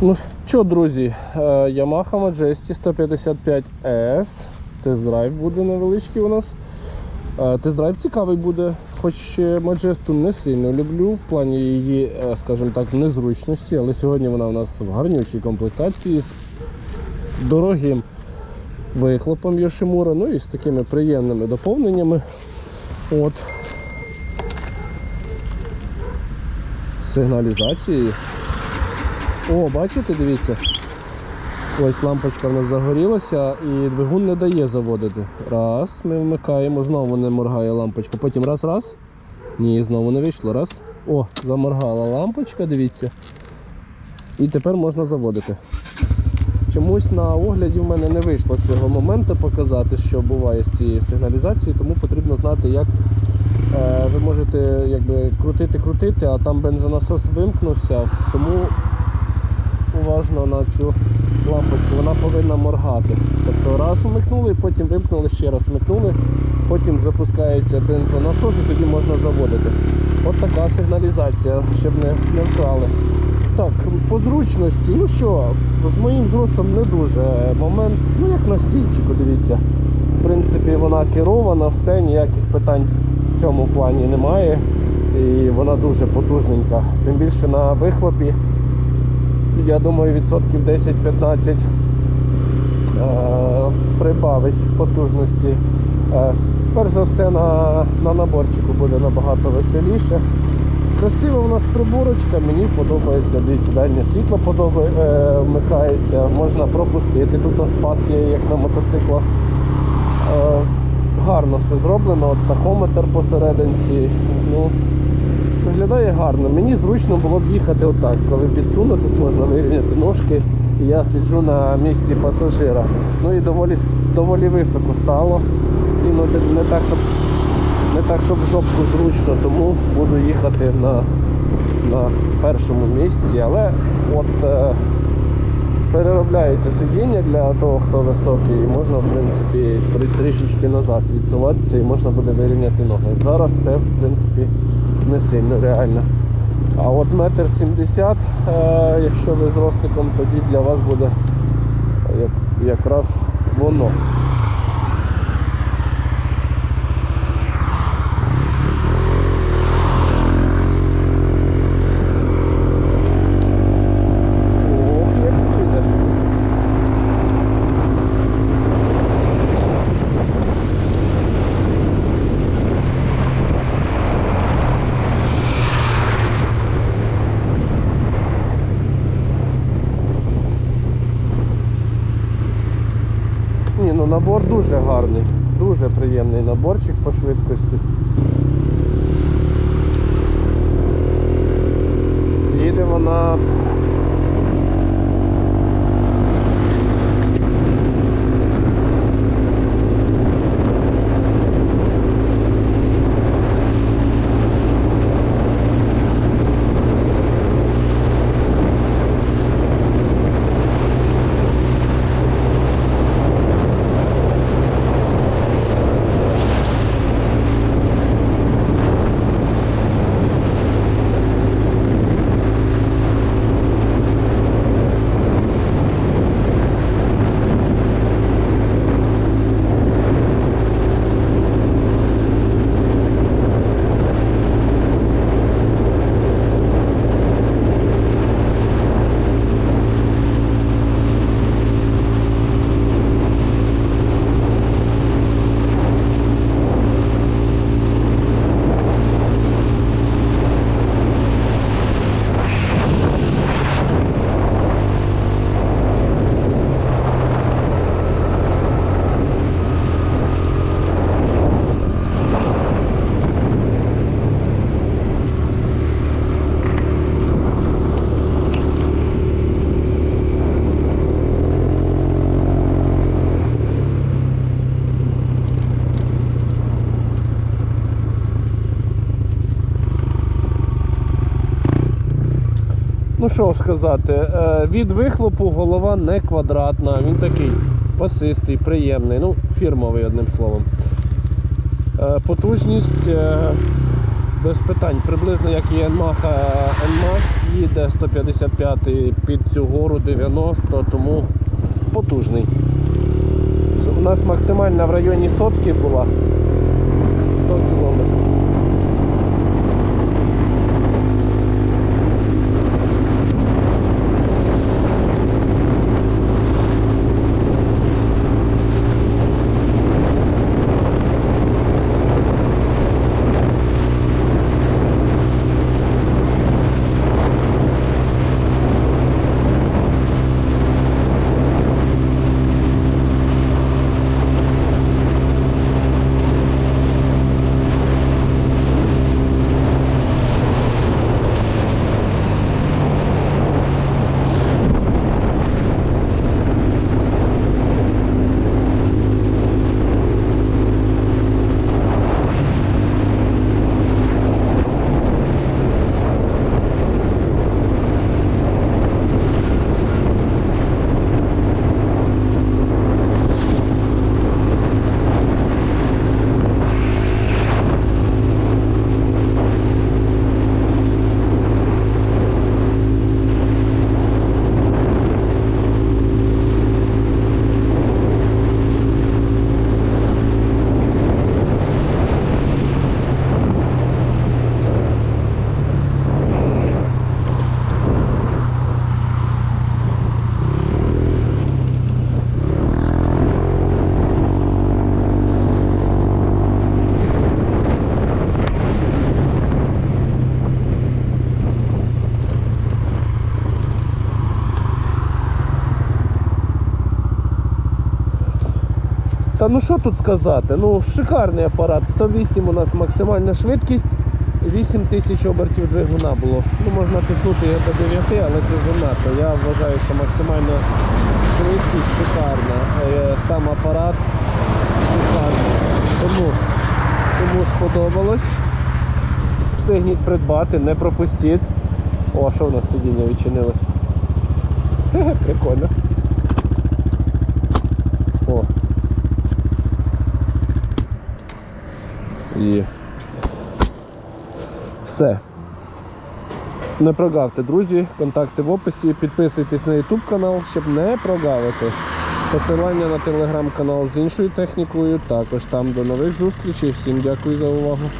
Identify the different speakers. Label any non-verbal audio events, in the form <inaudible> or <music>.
Speaker 1: Ну що, друзі, е, Yamaha Majesty 155S. Тест-драйв буде невеличкий у нас. Е, Тест-драйв цікавий буде, хоч Majesty не сильно люблю в плані її, е, скажімо так, незручності, але сьогодні вона у нас в гарнючій комплектації з дорогим вихлопом Yoshimura, ну і з такими приємними доповненнями. От. З Сигналізацією. О, бачите, дивіться. Ось лампочка в нас загорілася і двигун не дає заводити. Раз, ми вмикаємо, знову не моргає лампочка. Потім раз, раз. Ні, знову не вийшло. Раз. О, заморгала лампочка, дивіться. І тепер можна заводити. Чомусь на огляді в мене не вийшло з цього моменту показати, що буває з цією сигналізацією, тому потрібно знати, як е, ви можете крутити-крутити, а там бензонасос вимкнувся, тому уважно на цю лампочку, вона повинна моргати. Тобто раз вмикнули, потім вимкнули, ще раз вмикнули, потім запускається бензонасос і тоді можна заводити. От така сигналізація, щоб не, не вкрали. Так, по зручності, ну що, з моїм зростом не дуже. Момент, ну як на стільчику, дивіться. В принципі, вона керована, все, ніяких питань в цьому плані немає. І вона дуже потужненька. Тим більше на вихлопі я думаю, відсотків 10-15 е, прибавить потужності. Е, Перш за все на, на наборчику буде набагато веселіше. Красива у нас приборочка, мені подобається, дивіться, дальнє світло подобає, е, вмикається, можна пропустити. Тут у нас пас є, як на мотоциклах. Е, гарно все зроблено, от тахометр посерединці. Ну, Виглядає гарно. Мені зручно було б їхати отак, коли підсунутись, можна вирівняти ножки. І я сиджу на місці пасажира. Ну і доволі, доволі високо стало. І ну, не, так, щоб не так, щоб жопку зручно, тому буду їхати на, на першому місці. Але от е, переробляється сидіння для того, хто високий, і можна в принципі трішечки назад відсуватися і можна буде вирівняти ноги. Зараз це в принципі не сильно реально. А от метр сімдесят, е, якщо ви з ростиком, тоді для вас буде як, якраз воно. Ох, як піде. Ні, ну набор дуже гарний, дуже приємний наборчик по швидкості. Їде вона. Ну що сказати, е, від вихлопу голова не квадратна, він такий пасистий, приємний, ну, фірмовий одним словом. Е, Потужність е, Без питань. Приблизно як і Yamaha NMAX їде 155 під цю гору 90, тому потужний. У нас максимальна в районі сотки була 100 км. Та ну що тут сказати? Ну, шикарний апарат. 108 у нас максимальна швидкість, 8 тисяч обертів двигуна було. Ну, можна тиснути до 9, але це занадто. Я вважаю, що максимальна швидкість шикарна. Е, Сам апарат шикарний. Тому, кому сподобалось, встигніть придбати, не пропустіть. О, що у нас сидіння відчинилось? <laughs> Прикольно. І все. Не прогавте, друзі. Контакти в описі. Підписуйтесь на YouTube канал, щоб не прогавити. Посилання на телеграм-канал з іншою технікою. Також там до нових зустрічей. Всім дякую за увагу.